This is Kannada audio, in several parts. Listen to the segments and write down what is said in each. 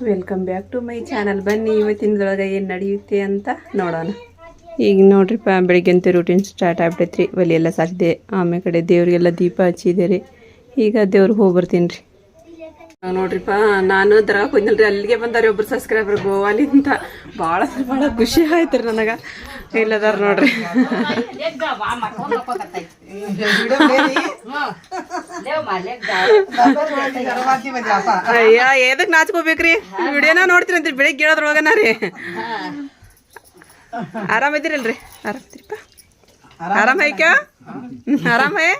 Welcome back to my channel ಬನ್ನಿ, ಇವತ್ತಿನದೊಳಗೆ ಏನು ನಡೆಯುತ್ತೆ ಅಂತ ನೋಡೋಣ. ಈಗ ನೋಡ್ರಿಪ್ಪ ಬೆಳಿಗ್ಗೆ ಅಂತ ರೂಟೀನ್ ಸ್ಟಾರ್ಟ್ ಆಗ್ಬಿಟ್ಟೈತ್ರಿ. ಒಲೆ ಎಲ್ಲ ಸಾಕಿದೆ ಆಮೇಲೆ ಕಡೆ ದೇವ್ರಿಗೆಲ್ಲ ದೀಪ ಹಚ್ಚಿದೆ ರೀ. ಈಗ ದೇವ್ರಿಗೆ ಹೋಗಿ ಬರ್ತೀನಿ ರೀ. ನೋಡ್ರಿಪ್ಪ, ನಾನು ದರ್ಗಾಕ್ ಹೋಯ್ನಲ್ರಿ ಅಲ್ಲಿಗೆ ಬಂದಾರ ಒಬ್ರು ಸಬ್ಸ್ಕ್ರೈಬರ್ ಗೋವಾಲಿಂತ ಭಾಳ ಭಾಳ ಖುಷಿ ಆಯ್ತು ರೀ ನನಗೆ. ಇಲ್ಲದಾರ ನೋಡ್ರಿ. ಅಯ್ಯ, ಎದಕ್ ನಾಚ್ಕೋಬೇಕ್ರಿ? ವಿಡಿಯೋನ ನೋಡ್ತೀನಿ ಅಂತ ಬೆಳಿಗ್ಗೆ ಹೇಳೋದ್ರೊಳಗನ ರೀ. ಆರಾಮಿದ್ದೀರಲ್ರಿ ಆರಾಮಿದ್ದೀರಿಪ್ಪ ಆರಾಮ ಆರಾಮ ಹೇ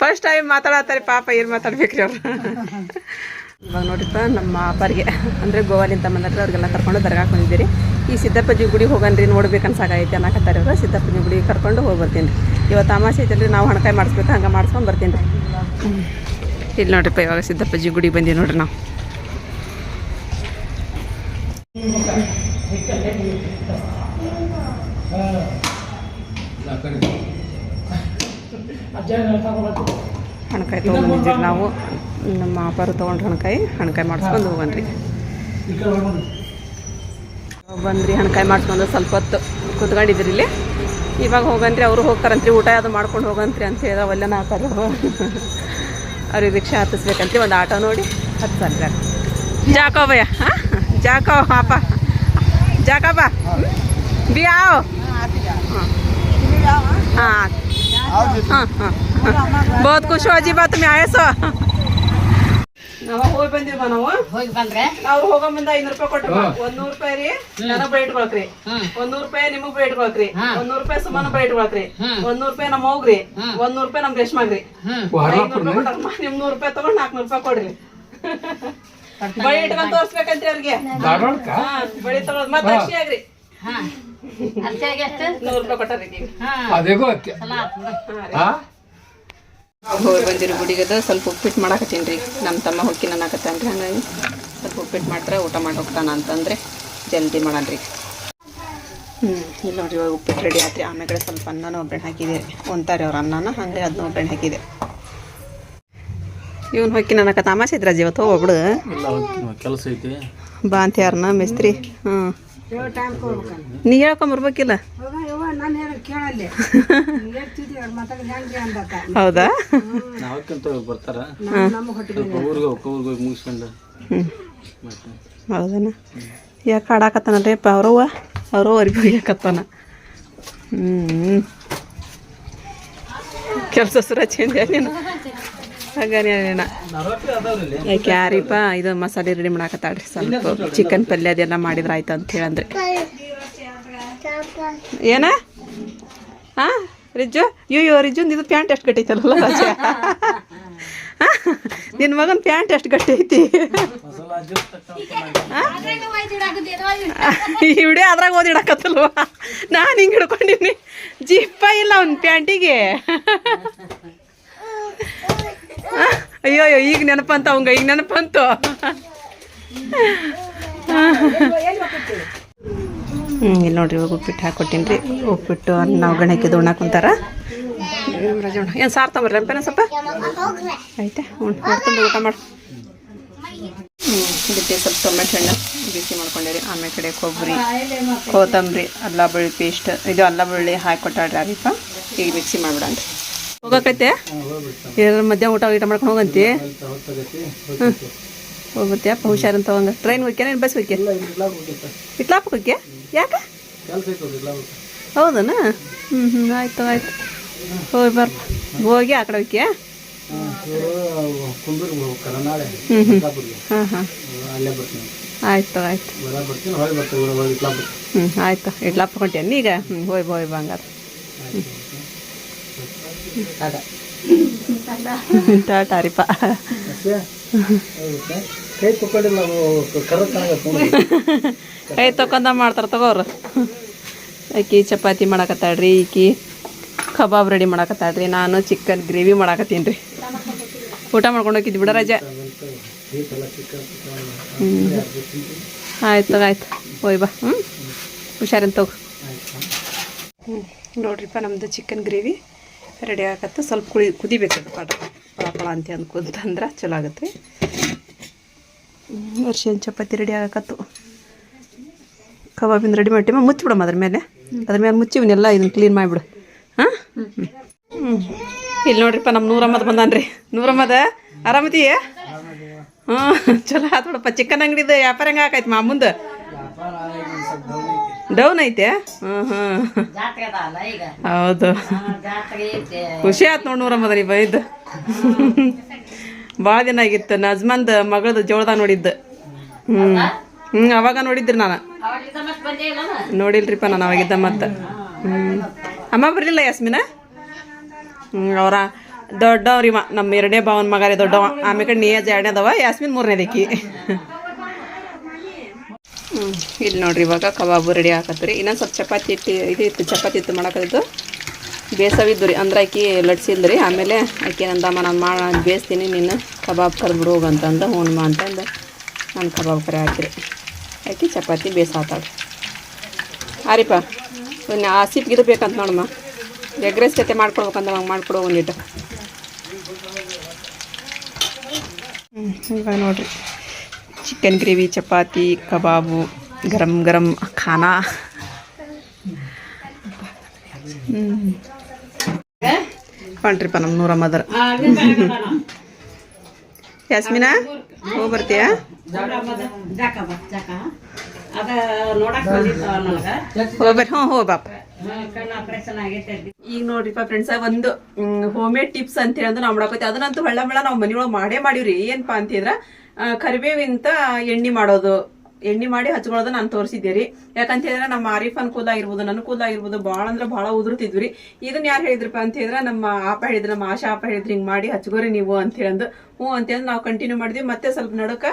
ಫಸ್ಟ್ ಟೈಮ್ ಮಾತಾಡತ್ತಾರೆ, ಪಾಪ ಏನು ಮಾತಾಡ್ಬೇಕ್ರಿ ಅವ್ರು. ಇವಾಗ ನೋಡಿಪ್ಪ ನಮ್ಮ ಅಪ್ಪರಿಗೆ, ಅಂದರೆ ಗೋವಾಲಿಂದ ಬಂದ್ರೆ ಅವ್ರಿಗೆಲ್ಲ ಕರ್ಕೊಂಡು ದರ್ಗಾಕ್ ಬಂದಿದ್ದೀರಿ. ಈ ಸಿದ್ದಪ್ಪಜಿ ಗುಡಿಗೆ ಹೋಗನ್ರಿ ನೋಡ್ಬೇಕು ಅನ್ಸಾಗೈತೆ ಅನ್ನಕತ್ತಾರೆ ಅವರು. ಸಿದ್ದಪ್ಪಜಿ ಗುಡಿಗೆ ಕರ್ಕೊಂಡು ಹೋಗಿ ಬರ್ತೀನಿ ರೀ. ಇವತ್ತು ಅಮಾಸೆ ಐತಲ್ರಿ, ನಾವು ಹಣಕಾಯಿ ಮಾಡಿಸ್ಬೇಕು, ಹಂಗೆ ಮಾಡಿಸ್ಕೊಂಡು ಬರ್ತೀನಿ ರೀ. ಇಲ್ಲಿ ನೋಡ್ರಿಪ್ಪ, ಇವಾಗ ಸಿದ್ದಪ್ಪಜಿ ಗುಡಿಗೆ ಬಂದೀವಿ ನೋಡ್ರಿ ನಾವು. ಹಣ್ಕಾಯಿ ತೊಗೊಂಡ್ಬಂದಿದ್ದೀರಿ ನಾವು. ನಮ್ಮ ಅಪಾರು ತೊಗೊಂಡು ಹಣ್ಕಾಯಿ ಹಣ್ಕಾಯಿ ಮಾಡಿಸ್ಕೊಂಡು ಹೋಗನ್ರಿ ಬಂದ್ರಿ, ಹಣ್ಕಾಯಿ ಮಾಡಿಸ್ಕೊಂಡು ಸ್ವಲ್ಪ ಹೊತ್ತು ಕುತ್ಕೊಂಡಿದ್ರಿ ಇಲ್ಲಿ. ಇವಾಗ ಹೋಗನ್ರಿ ಅವರು ಹೋಗ್ತಾರಂತ್ರಿ, ಊಟ ಅದು ಮಾಡ್ಕೊಂಡು ಹೋಗಂತ್ರಿ ಅಂತ ಹೇಳಿ ಅವಲ್ಲೆನ ಹಾಕೋರು ಅವ್ರಿಗೆ ರಿಕ್ಷಾ ಹತ್ತಿಸ್ಬೇಕಂತ್ರಿ, ಒಂದು ಆಟೋ ನೋಡಿ ಹತ್ಸನ್ರಿ ಜಾಕೋ ಭಯ ಹಾಂ? ಜಾಕೋ ಅಪ್ಪ ಜಾಕಪ್ಪ ಬಿ ಯಾವ ಹಾಂ. ಹಾಂ बहुत खुश हो अजीब बात में आए सो ನಾವು ಹೋಗಿ ಬಂದಿವ ನಾವು ಹೋಗಿ ಬಂದ್ರೆ ಅವ್ರು ಹೋಗೋ ಮುಂದೆ ಐನೂರು ರೂಪಾಯಿ ಕೊಟ್ರು ಒಂದ್ ನೂರು ರೂಪಾಯಿ ರೀ ನನಗ್ ಬೈ ಇಟ್ಕೊಳಕ್ರಿ ಒಂದ್ ನೂರು ರೂಪಾಯಿ ನಿಮಗ್ ಬೈ ಇಟ್ಕೊಳಕ್ರಿ ಒಂದ್ ನೂರು ರೂಪಾಯಿ ಸುಮನ ಬೈ ಇಟ್ಕೊಳಕ್ರಿ ಒಂದ್ ನೂರು ರೂಪಾಯಿ ನಮ್ಮ ಹೋಗ್ರಿ ಒಂದ್ ನೂರು ರೂಪಾಯಿ ನಮ್ ರೇಷ್ಮಾಗ್ರಿ ಐನೂರು ರೂಪಾಯಿ ಕೊಟ್ಟಾರಮ್ಮ ನಿಮ್ ನೂರು ರೂಪಾಯಿ ತಗೊಂಡ್ ನಾಲ್ಕನೂರು ರೂಪಾಯಿ ಕೊಡ್ರಿ ಬಳಿ ಇಟ್ಕೊಂಡ್ ತೋರ್ಸ್ಬೇಕಂತ್ರಿ ಅವ್ರಿಗೆ ಹಾ, ಬಳಿ ತಗೊಳದ್ ಮತ್ತೆ ಅಷ್ಟೇ ಆಗ್ರಿ ಹಾ ಅರ್ಚೆಗೆ ಎಷ್ಟು ನೂರು ರೂಪಾಯಿ ಕೊಟ್ಟಾರಿ. ಹೋಗಿ ಬಂದಿರೋ ಗುಡಿಗದ ಸ್ವಲ್ಪ ಉಪ್ಪಿಟ್ಟು ಮಾಡಾಕತ್ತೀನಿ ರೀ. ನಮ್ಮ ತಮ್ಮ ಹೊಕ್ಕಿ ಅನ್ನಕತ್ತಾನ ರೀ. ಹಂಗಾಗಿ ಸ್ವಲ್ಪ ಉಪ್ಪಿಟ್ಟು ಮಾಡ್ತಾರೆ ಊಟ ಮಾಡಿ ಹೋಗ್ತಾನ ಅಂತಂದ್ರೆ ಜಲ್ದಿ ಮಾಡನ್ರಿ ಹ್ಞೂ ಇಲ್ಲಿ ನೋಡ್ರಿ ಇವಾಗ ಉಪ್ಪಿಟ್ಟು ರೆಡಿ ಆತ್ರಿ. ಆಮೇಲೆ ಸ್ವಲ್ಪ ಅನ್ನನ ಒಬ್ಬರಣ್ಣ ಹಾಕಿದೆ ರೀ. ಒಂತಾರೆ ಅವ್ರ ಅನ್ನನ ಹಂಗೆ ಅದನ್ನ ಒಬ್ಬರಣ್ಣ ಹಾಕಿದೆ. ಇವನು ಹೊಕ್ಕಿ ನನ್ನ ತಮಾಷೆ ಇದ್ರಾಜ್ ಇವತ್ತು ಹೋಗ್ಬಿಡು. ಕೆಲಸ ಐತಿ. ಬಾ ಅಂತ ಯಾರನ್ನ ಮಿಸ್ತ್ರಿ. ಹ್ಞೂ ನೀ ಹೇಳ್ಕೊಂಬರ್ಬೇಕಿಲ್ಲ ಹೌದಾ? ಬರ್ತಾರ? ಊರಿಗೆ ಹೋಗಿ ಊರಿಗೆ ಹೋಗಿ ಮುಗಿಸ್ಕೊಂಡು. ಹೌದನ? ಯಾಕೆ ಅವ್ರವ್ವ ಅವರು ಅರ್ಬಿ ಹೋಗ್ಯಾಕತ್ತಾನ ಹ್ಞೂ ಕೆಲಸ ಸುರ ಚೇಂಜ್ ನೀನು ಏನ ಯಾಕೆ ಯಾರಿಪ್ಪ ಇದು ಮಸಾಲೆ ರೆಡಿ ಮಾಡಾಕತ್ತಾಳ್ರಿ ಸ್ವಲ್ಪ. ಚಿಕನ್ ಪಲ್ಯ ಅದೆಲ್ಲ ಮಾಡಿದ್ರೆ ಆಯ್ತು ಅಂತ ಹೇಳಂದ್ರೆ. ಏನ? ಹಾ ರಿಜ್ಜು? ಅಯ್ಯೋ ರಿಜ್ಜು ಇದು ಪ್ಯಾಂಟ್ ಎಷ್ಟು ಕಟ್ಟೈತಲ್ಲ ನಿನ್ ನಿನ್ನ ಮಗನ ಪ್ಯಾಂಟ್ ಎಷ್ಟು ಕಟ್ಟೈತಿ ವಿಡಿಯೋ ಅದ್ರಾಗ ಓದಿಡಕತ್ತಲ್ವ ನಾನು ಹಿಂಗೆ ಹಿಡ್ಕೊಂಡಿನಿ ಜಿಪ್ಪ ಇಲ್ಲ ಅವ್ನ ಪ್ಯಾಂಟಿಗೆ. ಅಯ್ಯೋ ಅಯ್ಯೋ ಈಗ ನೆನಪಂತ, ಅವಂಗ ಈಗ ನೆನಪಂತು. ಹ್ಞೂ ಇಲ್ಲಿ ನೋಡ್ರಿ, ಇವಾಗ ಉಪ್ಪಿಟ್ಟು ಹಾಕೊಟ್ಟಿನಿ ರೀ ಉಪ್ಪಿಟ್ಟು ಅನ್ನ ಗಣಕ್ಕೆ ಹಾಕಿದ್ದು ಉಣ್ಣಾಕ ಕುಂತಾರ. ಏನು ಸಾರು ತೊಂಬರ್ರಿ ಅಂಪೇನ ಸ್ವಲ್ಪ? ಆಯ್ತಾ? ಹ್ಞೂ ಮಾಡ್ಕೊಂಡು ಊಟ ಮಾಡಿ. ಹ್ಞೂ ಸ್ವಲ್ಪ ಟೊಮೆಟೊ ಹಣ್ಣು ಬಿಸಿ ಮಾಡ್ಕೊಂಡಿರಿ ಆಮೇಲೆ ಕಡೆ ಕೊಬ್ಬರಿ, ಕೊತ್ತಂಬರಿ, ಅಲ್ಲ ಬೆಳ್ಳಿ ಪೇಸ್ಟ್. ಇದು ಅಲ್ಲ ಬಳ್ಳಿ ಹಾಕಿ ಕೊಟ್ಟಾಡ್ರಿ ಅರಿಪ ಈಗ ಮಿಕ್ಸಿ ಮಾಡ್ಬಿಡನ್ರಿ ಹೋಗಕೈತೆ? ಮಧ್ಯಾಹ್ನ ಊಟ ಊಟ ಮಾಡ್ಕೊಂಡು ಹೋಗಂತಿ? ಹ್ಞೂ ಅಪ್ಪ ಹುಷಾರಂತ ಹೋಗಂಗ. ಟ್ರೈನ್ ಹೋಗ್ಯಾನ ಏನು ಬಸ್ ಹೋಗ್ಯ ಇಟ್ಲಾಪ ಹೋಗ್ಯ ಯಾಕೆ? ಹೌದನ? ಹ್ಞೂ ಹ್ಞೂ ಆಯ್ತು ಆಯ್ತು. ಹೋಗಿ ಬರ್ಪ ಹೋಗಿ ಆ ಕಡೆ ಹೋಗ್ಯ ಹ್ಞೂ ಹ್ಞೂ ಆಯ್ತು ಆಯ್ತು. ಹ್ಞೂ ಆಯ್ತು. ಇಡ್ಲಾಪ ಹೊಂಟೇನು ಈಗ ಹ್ಞೂ ಹೋಯ್ ಹೋಯ್ ಬಂಗಾರ ಟಾಟಾ ರೀಪ ಕೈ ತಕೊಂಡಿಲ್ಲ ಕೈ ತಕೊಂಡ ಮಾಡ್ತಾರ ತಗೋರು ಆಕಿ ಚಪಾತಿ ಮಾಡಾಕತ್ತಾಳ್ರಿ ಈಕಿ ಕಬಾಬ್ ರೆಡಿ ಮಾಡಾಕತ್ತಾಳ್ರಿ ನಾನು ಚಿಕನ್ ಗ್ರೇವಿ ಮಾಡಾಕತ್ತೀನಿ ರೀ. ಊಟ ಮಾಡ್ಕೊಂಡು ಹೋಗಿದ್ವಿ ಬಿಡ ರಜೆ. ಹ್ಞೂ ಆಯ್ತು ತಗೋ ಆಯ್ತು. ಹೋಯ್ ಬಾ ಹ್ಞೂ ಹುಷಾರಂತ ತಗೋ. ಹ್ಞೂ ನೋಡ್ರಿಪ್ಪ ನಮ್ಮದು ಚಿಕನ್ ಗ್ರೇವಿ ರೆಡಿ ಆಗತ್ತೆ. ಸ್ವಲ್ಪ ಕುಳಿ ಕುದಿಬೇಕು ಪಾಠ ಪಳ ಪಳ ಅಂತ ಅಂದ್ಕೊಂತಂದ್ರೆ ಚಲೋ ಆಗುತ್ತೆ ಅರ್ಶಿನ ಚಪಾತಿ ರೆಡಿ ಆಗಕತ್ತು. ಕಬಾಬಿಂದ ರೆಡಿ ಮಾಡಿ ಮುಚ್ಚಿಬಿಡಮ್ಮ ಅದ್ರ ಮೇಲೆ. ಅದ್ರ ಮೇಲೆ ಮುಚ್ಚಿ ಇವನ್ನೆಲ್ಲ ಇದನ್ನ ಕ್ಲೀನ್ ಮಾಡಿಬಿಡು. ಹಾಂ? ಹ್ಞೂ ಇಲ್ಲಿ ನೋಡ್ರಿಪ್ಪ ನಮ್ಮ ನೂರಮ್ಮದ ಬಂದಾನ್ರಿ. ನೂರಮ್ಮದ ಆರಾಮದೀಯ ಹ್ಞೂ ಚಲೋ ಆತು ಬಿಡಪ್ಪ. ಚಿಕನ್ ಅಂಗಡಿದು ವ್ಯಾಪಾರ ಹೆಂಗೆ ಆಕೈತಿ ಮಾಮುಂದು? ಡೌನ್ ಐತೆ? ಹೌದು. ಖುಷಿ ಆಯ್ತು ನೋಡಿ ಮದ್ರಿ ಬೈದ್. ಬಹಳ ಭಾಳ ದಿನ ಆಗಿತ್ತು. ನಜ್ಮಂದ್ ಮಗಳದು ಜೋಳದ ನೋಡಿದ್ದು. ಹ್ಮ್. ಹ್ಮ್ ಅವಾಗ ನೋಡಿದ್ರಿ ನಾನು. ನೋಡಿಲ್ರಿಪ್ಪ ನಾನು ಅವಾಗಿದ್ದ ಮತ್ತೆ. ಹ್ಮ್. ಅಮ್ಮ ಬರಲಿಲ್ಲ ಯಾಸ್ಮಿನ? ಹ್ಮ್ ಅವರ ದೊಡ್ಡವ್ರಿವ. ನಮ್ಮ ಎರಡನೇ ಭಾವನ ಮಗ ರೀ ದೊಡ್ಡವ. ಆಮೇಲೆ ನೀ ಎರಡನೇದವ. ಯಾಸ್ಮಿನ್ ಮೂರನೇದಕ್ಕಿ ಇಲ್ಲಿ ನೋಡ್ರಿ, ಇವಾಗ ಕಬಾಬು ರೆಡಿ ಹಾಕತ್ರಿ ಇನ್ನೊಂದು ಸ್ವಲ್ಪ ಚಪಾತಿ ಇಟ್ಟು, ಇದು ಇತ್ತು, ಚಪಾತಿ ಇತ್ತು ಮಾಡಕದ್ದು ಬೇಸವಿದ್ದು ರೀ ಅಂದ್ರೆ ಆಕಿ ರೀ ಆಮೇಲೆ ಆಕೆ ನಂದಮ್ಮ ನಾನು ಮಾಡಿ ಬೇಯಿಸ್ತೀನಿ, ನೀನು ಕಬಾಬ್ ಕರೆದ್ಬಿಡು ಹೋಗಂತಂದು ಹ್ಞೂ ಅಂತಂದು, ನಾನು ಕಬಾಬ್ ಕರೆ ಹಾಕಿರಿ. ಆಕಿ ಚಪಾತಿ ಬೇಸಾತಾಳೆ. ಆರಿಪ್ಪ, ಇನ್ನು ಆ ಇದು ಬೇಕಂತ ನೋಡಮ್ಮ. ಎಗ್ ರೈಸ್ ಜೊತೆ ಮಾಡ್ಕೊಡ್ಬೇಕಂತ ನಂಗೆ ಮಾಡ್ಕೊಡು ಒಂದಿಟ್ಟು ಹ್ಞೂ ಇವಾಗ ನೋಡ್ರಿ. ಚಿಕನ್ ಗ್ರೇವಿ, ಚಪಾತಿ, ಕಬಾಬು, ಗರಂ ಗರಂ ಖಾನಾ. ಹೊಂಟ್ರಿಪ್ಪ ನಮ್ಮ ಮದರ ಯಾಸ್ಮಿನಾ, ಹೋಗಿ ಬರ್ತೀಯಾ? ಹೋಗ್ಬರ್ ಹ್ಞೂ, ಹೋಗಿ ಬಾಪ. ಈಗ ನೋಡ್ರಿಪ್ಪ ಫ್ರೆಂಡ್ಸ್ ಒಂದು, ಹೋಮ್ ಮೇಡ್ ಟಿಪ್ಸ್ ಅಂತ ಹೇಳಿ ನಾವು ಮಾಡಾಕೋತಿ ಅದನ್ನಂತೂ ಹೊಳ್ಳ ನಾವು ಮನೆಯೊಳಗೆ ಮಾಡೇ ಮಾಡಿವ್ರಿ. ಏನಪ್ಪಾ ಅಂತಿದ್ರ ಕರಿಬೇವಿಂತ ಎಣ್ಣೆ ಮಾಡೋದು. ಎಣ್ಣೆ ಮಾಡಿ ಹಚ್ಕೊಳ್ಳೋದು ನಾನು ತೋರಿಸಿದ್ದೆ ರೀ. ಯಾಕಂತ ಹೇಳಿದ್ರೆ ನಮ್ಮ ಆರಿಫನ್ ಕೂದ ಆಗಿರ್ಬೋದು ಕೂದ ಆಗಿರ್ಬೋದು ಭಾಳ ಅಂದ್ರೆ ಭಾಳ ಉದುರ್ತಿದ್ವಿ. ಇದನ್ನ ಯಾರು ಹೇಳಿದ್ರಪ್ಪ ಅಂತ ಹೇಳಿದ್ರೆ ನಮ್ಮ ಆಪ ಹೇಳಿದ್ರು ನಮ್ಮ ಆಶಾ ಆಪ ಹೇಳಿದ್ರು ಹಿಂಗೆ ಮಾಡಿ ಹಚ್ಕೋರಿ ನೀವು ಅಂತ ಹೇಳಂದು ಹ್ಞೂ ಅಂತೇಳಿ ನಾವು ಕಂಟಿನ್ಯೂ ಮಾಡಿದ್ವಿ. ಮತ್ತೆ ಸ್ವಲ್ಪ ನಡಕ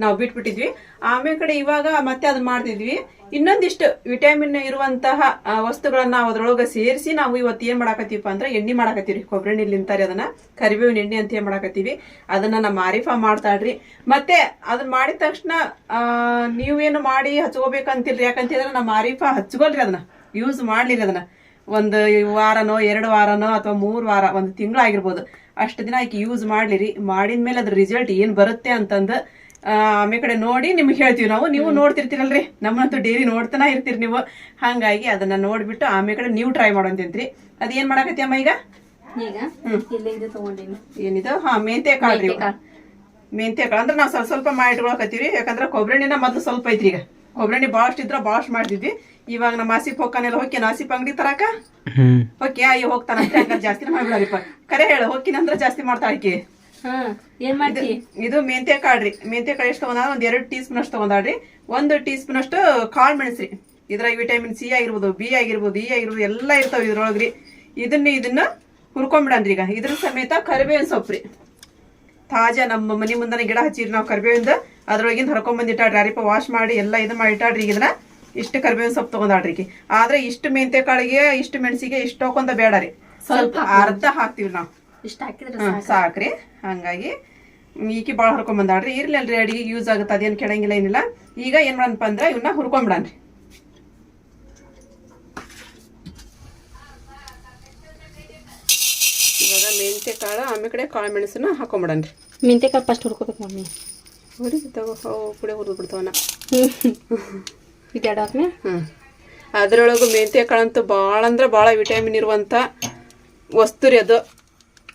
ನಾವು ಬಿಟ್ಬಿಟ್ಟಿದ್ವಿ. ಆಮೇಲೆ ಕಡೆ ಇವಾಗ ಮತ್ತೆ ಅದನ್ನ ಮಾಡ್ತಿದ್ವಿ. ಇನ್ನೊಂದಿಷ್ಟು ವಿಟಮಿನ್ ಇರುವಂತಹ ವಸ್ತುಗಳನ್ನ ನಾವು ಅದ್ರೊಳಗೆ ಸೇರಿಸಿ ನಾವು ಇವತ್ತು ಏನ್ ಮಾಡಾಕತ್ತೀವಪ್ಪ ಅಂದ್ರೆ ಎಣ್ಣೆ ಮಾಡಾಕತ್ತೀವಿ ಕೊಬ್ಬರಿ ಎಣ್ಣೆ ನಿಂತಾರೆ ಅದನ್ನ. ಕರಿಬೇವಿನ ಎಣ್ಣೆ ಅಂತ ಏನ್ ಮಾಡಾಕತ್ತೀವಿ. ಅದನ್ನ ನಮ್ಮ ಆರಿಫಾ ಮಾಡ್ತಾಳ್ರಿ. ಮತ್ತೆ ಅದನ್ನ ಮಾಡಿದ ತಕ್ಷಣ ಆ, ನೀವೇನು ಮಾಡಿ ಹಚ್ಕೋಬೇಕಂತಿಲ್ರಿ ಯಾಕಂತಿದ್ರೆ ನಮ್ಮ ಆರೀಫ ಹಚ್ಕೊಳ್ರಿ ಅದನ್ನ. ಯೂಸ್ ಮಾಡ್ಲಿರಿ ಅದನ್ನ. ಒಂದು ವಾರನೋ ಎರಡು ವಾರನೋ ಅಥವಾ ಮೂರು ವಾರ ಒಂದು ತಿಂಗಳು ಆಗಿರ್ಬೋದು. ಅಷ್ಟು ದಿನ ಆಕೆ ಯೂಸ್ ಮಾಡ್ಲಿರಿ. ಮಾಡಿದ್ಮೇಲೆ ಅದ್ರ ರಿಸಲ್ಟ್ ಏನ್ ಬರುತ್ತೆ ಅಂತಂದು ಆ, ಆಮೇಲೆ ಕಡೆ ನೋಡಿ ನಿಮ್ಗೆ ಹೇಳ್ತೀವಿ ನಾವು. ನೀವು ನೋಡ್ತಿರ್ತೀರಲ್ರಿ. ನಮ್ಮಂತೂ ಡೈಲಿ ನೋಡ್ತಾನ ಇರ್ತೀರಿ ನೀವು. ಹಾಗಾಗಿ ಅದನ್ನ ನೋಡ್ಬಿಟ್ಟು ಆಮೇ ಕಡೆ ನೀವು ಟ್ರೈ ಮಾಡೋಂತಂತ್ರಿ ಅದೇನ್ ಮಾಡಾಕತ್ತಿ ಅಮ್ಮ ಈಗ? ಏನಿದು? ಹಾ ಮೆಂತೆ ಕಾಳ್ರಿ ರೀ ಮೆಂತೆ ಕಾಳ. ಅಂದ್ರೆ ನಾವು ಸ್ವಲ್ಪ ಸ್ವಲ್ಪ ಮಾಡಿ ಇಟ್ಕೊಳಕತ್ತೀವಿ. ಯಾಕಂದ್ರೆ ಕೊಬ್ಬರಿಣ್ಣಿನ ಮೊದ್ಲು ಸ್ವಲ್ಪ ಐತ್ರಿ ಈಗ. ಕೊಬ್ಬರಿಣ್ಣಿ ಬಹಳಷ್ಟು ಇದ್ರ ಬಹಳಷ್ಟು ಮಾಡ್ತಿದ್ವಿ ಇವಾಗ ನಮ್ಮ ಆಸಿಪ್ ಹೋಗ್ಕಾನೆಲ್ಲ ಹೋಗಿ ಆಸಿಪ್ ಅಂಗಡಿ ತರಾಕ? ಓಕೆ ಅಯ್ಯ ಹೋಗ್ತಾನ ಜಾಸ್ತಿ ಮಾಡ್ಬಿಡಾರಿಪ್ಪ ಕರೆ ಹೇಳು ಹೋಗ್ಕಿನಂದ್ರ ಜಾಸ್ತಿ ಮಾಡ್ತಾಳಕಿ ಇದು ಮೆಂತ್ಯ ಕಾಳ್ರಿ ಮೆಂತ್ಯ ಕಾಳು ಎಷ್ಟು ತಗೊಂಡ ಒಂದ್ ಎರಡು ಟೀ ಸ್ಪೂನ್ ಅಷ್ಟು ತಗೊಂಡ್ರಿ ಒಂದು ಟೀ ಸ್ಪೂನ್ ಅಷ್ಟು ಕಾಳು ಮೆಣಸ್ರಿ. ಇದ್ರಾಗ ವಿಟಮಿನ್ ಸಿ ಆಗಿರ್ಬೋದು ಬಿ ಆಗಿರ್ಬೋದು ಇ ಆಗಿರ್ಬೋದು ಎಲ್ಲ ಇರ್ತಾವ ಇದ್ರೊಳಗ್ರಿ. ಇದನ್ನ ಇದನ್ನ ಹುರ್ಕೊಂಡ್ಬಿಡನ್ರಿ ಈಗ ಇದ್ರ ಸಮೇತ ಕರಿಬೇವಿನ ಸೊಪ್ಪ್ರಿ. ತಾಜಾ ನಮ್ಮ ಮನೆ ಮುಂದನೆ ಗಿಡ ಹಚ್ಚಿರಿ ನಾವು ಕರಿಬೇವಿಂದ ಅದ್ರೊಳಗಿಂದ ಹರ್ಕೊಂಡ್ ಬಂದಿಟ್ಟಾಡ್ರಿ ಅರಿಪ ವಾಶ್ ಮಾಡಿ ಎಲ್ಲ ಇದು ಮಾಡಿ ಇಟ್ಟಾಡ್ರಿ ಈಗ ಇದನ್ನ ಇಷ್ಟು ಕರ್ಬೇವಿನ ಸೊಪ್ಪು ತಗೊಂಡಾಡ್ರಿ ಈಗ ಆದ್ರೆ ಇಷ್ಟು ಮೆಂತೆ ಕಾಳಿಗೆ ಇಷ್ಟು ಮೆಣಸಿಗೆ ಇಷ್ಟು ಹಾಕೊಂಡ ಬೇಡ ರೀ. ಸ್ವಲ್ಪ ಅರ್ಧ ಹಾಕ್ತಿವಿ ನಾವು. ಸಾಕ್ರಿ. ಹಂಗಾಗಿ ಈಕಿ ಭಾಳ ಹುರ್ಕೊಂಬಂದಾಡ್ರಿ ಇರ್ಲಿ ಅಲ್ರಿ ಅಡಿಗೆ ಯೂಸ್ ಆಗುತ್ತೆ ಅದೇನು ಕೆಡಂಗಿಲ್ಲ ಏನಿಲ್ಲ. ಈಗ ಏನ್ ಮಾಡಪ್ಪ ಅಂದ್ರೆ ಇವನ್ನ ಹುರ್ಕೊಂಬಿಡನ್ರಿ ಇವಾಗ ಮೆಂತ್ಯ ಕಾಳು ಆಮೇಲೆ ಕಡೆ ಕಾಳು ಮೆಣಸನ್ನ ಹಾಕೊಂಬಿಡನ್ರಿ ಮೆಂತೆಕಾಳು ಫಸ್ಟ್ ಹುಡ್ಕೋಬೇಕು ಮಮ್ಮಿ ತಗೋ ಅವು ಕೂಡ ಹುರಿದು ಬಿಡ್ತಾವನ ಇದೆರಡು ಹಾಕ್ನೆ ಹ್ಞೂ ಅದರೊಳಗು ಮೆಂತ್ಯ ಕಾಳಂತೂ ಭಾಳ ಅಂದ್ರೆ ಭಾಳ ವಿಟಮಿನ್ ಇರುವಂಥ ವಸ್ತು ರೀ ಅದು.